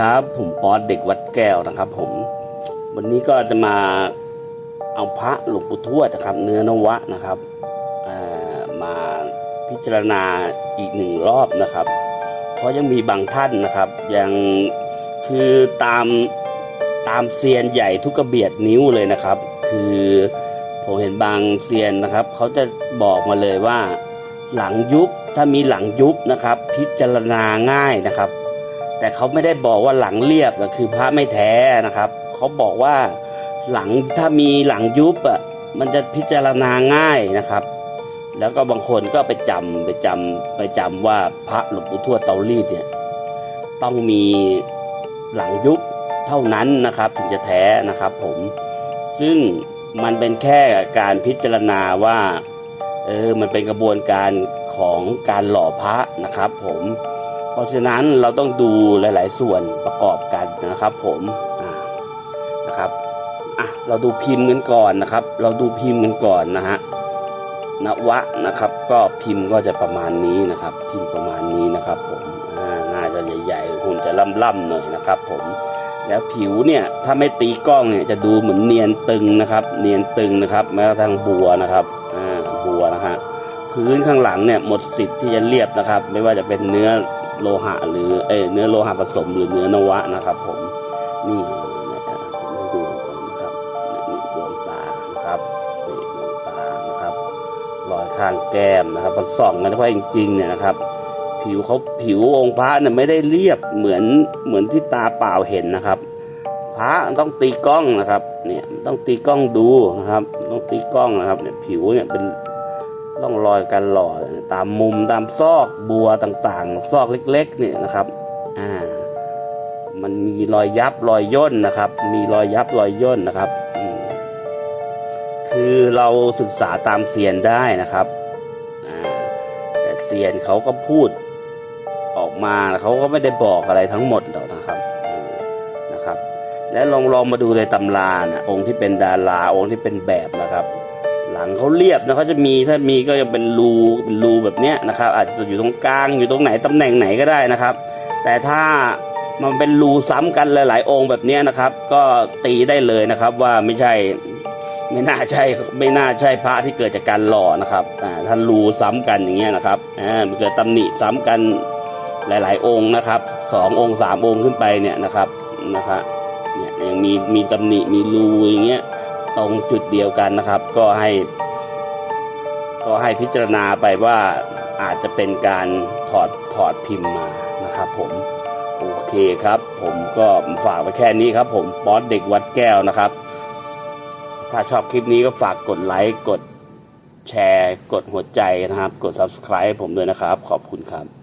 ครับผมปอตเด็กวัดแก้วนะครับ ผม วันนี้ก็จะมาเอาพระหลวงปู่ทวดนะครับ เนื้อนวะนะครับมาพิจารณาอีกหนึ่งรอบนะครับ เพราะยังมีบางท่านนะครับ ยังคือตามตามเซียนใหญ่ทุกกระเบียดนิ้วเลยนะครับ คือผมเห็นบางเซียนนะครับเขาจะบอกมาเลยว่าหลังยุบถ้ามีหลังยุบนะครับ พิจารณาง่ายนะครับ แต่เขาไม่ได้บอกว่าหลังเรียบก็คือพระไม่แท้นะครับ เขาบอกว่าหลังถ้ามีหลังยุบอะมันจะพิจารณาง่ายนะครับ แล้วก็บางคนก็ไปจำไปจำไปจำว่าพระหลวงปู่ทวดเตารีดเนี่ยต้องมีหลังยุบเท่านั้นนะครับ ถึงจะแท้นะครับผมซึ่งมันเป็นแค่การพิจารณาว่าเออมันเป็นกระบวนการของการหล่อพระนะครับผม เพราะฉะนั้นเราต้องดูหลาย ๆ ส่วนประกอบกันนะครับผมนะครับอะเราดูพิมพ์กันก่อนนะครับ เราดูพิมพ์กันก่อนนะฮะนวะนะครับ ก็พิมพ์ก็จะประมาณนี้นะครับ พิมพ์ประมาณนี้นะครับผมน่าจะใหญ่ๆหุ่นจะล่ำๆหน่อยนะครับ ผมแล้วผิวเนี่ยถ้าไม่ตีกล้องเนี่ยจะดูเหมือนเนียนตึงนะครับ เนียนตึงนะครับแม้กระทั่งบัวนะครับอ่าบัวนะฮะพื้นข้างหลังเนี่ยหมดสิทธิ์ที่จะเรียบนะครับ ไม่ว่าจะเป็นเนื้อ โลหะหรือเอเนื้อโลหะผสมหรือเนื้อนวะนะครับ ผมนี่นะครับผมให้ดูนะครับนี่ดวงตานะครับนี่ดวงตานะครับรอยข้างแก้มนะครับมันส่องกันเพราะจริงๆเนี่ยนะครับ ผิวเขาผิวองค์พระเนี่ยไม่ได้เรียบเหมือนเหมือนที่ตาเปล่าเห็นนะครับ พระต้องตีกล้องนะครับ เนี่ยต้องตีกล้องดูนะครับ ต้องตีกล้องนะครับเนี่ยผิวเนี่ยเป็น ร่องรอยการหล่อตามมุมตามซอกบัวต่างๆ ซอกเล็กๆเนี่ยนะครับอ่ามันมีรอยยับรอยย่นนะครับ มีรอยยับรอยย่นนะครับ คือเราศึกษาตามเซียนได้นะครับแต่เซียนเขาก็พูดออกมาเขาก็ไม่ได้บอกอะไรทั้งหมดหรอกนะครับนะครับ และลองลองมาดูในตำรานะองค์ที่เป็นดาราองค์ที่เป็นแบบนะครับ หลังเขาเรียบนะเขาจะมีถ้ามีก็จะเป็นรูเป็นรูแบบเนี้ยนะครับ อาจจะอยู่ตรงกลางอยู่ตรงไหนตำแหน่งไหนก็ได้นะครับ แต่ถ้ามันเป็นรูซ้ำกันหลาย ๆ องค์แบบนี้นะครับ ก็ตีได้เลยนะครับว่าไม่ใช่ไม่น่าใช่ไม่น่าใช่พระที่เกิดจากการหล่อนะครับอ่าถ้ารูซ้ำกันอย่างเงี้ยนะครับมันเกิดตำหนิซ้ำกันหลาย ๆ องค์นะครับสององค์สามองค์ขึ้นไปเนี่ยนะครับนะครับเนี่ยยังมีมีตำหนิมีรูอย่างเงี้ย ตรงจุดเดียวกันนะครับ ก็ให้ ก็ให้พิจารณาไปว่าอาจจะเป็นการถอดถอดพิมพ์มานะครับ ผมโอเคครับ ผมก็ฝากไว้แค่นี้ครับ ผมป๊อตเด็กวัดแก้วนะครับ ถ้าชอบคลิปนี้ก็ฝากกดไลค์กดแชร์ กดหัวใจนะครับ กด subscribe ผมด้วยนะครับ ขอบคุณครับ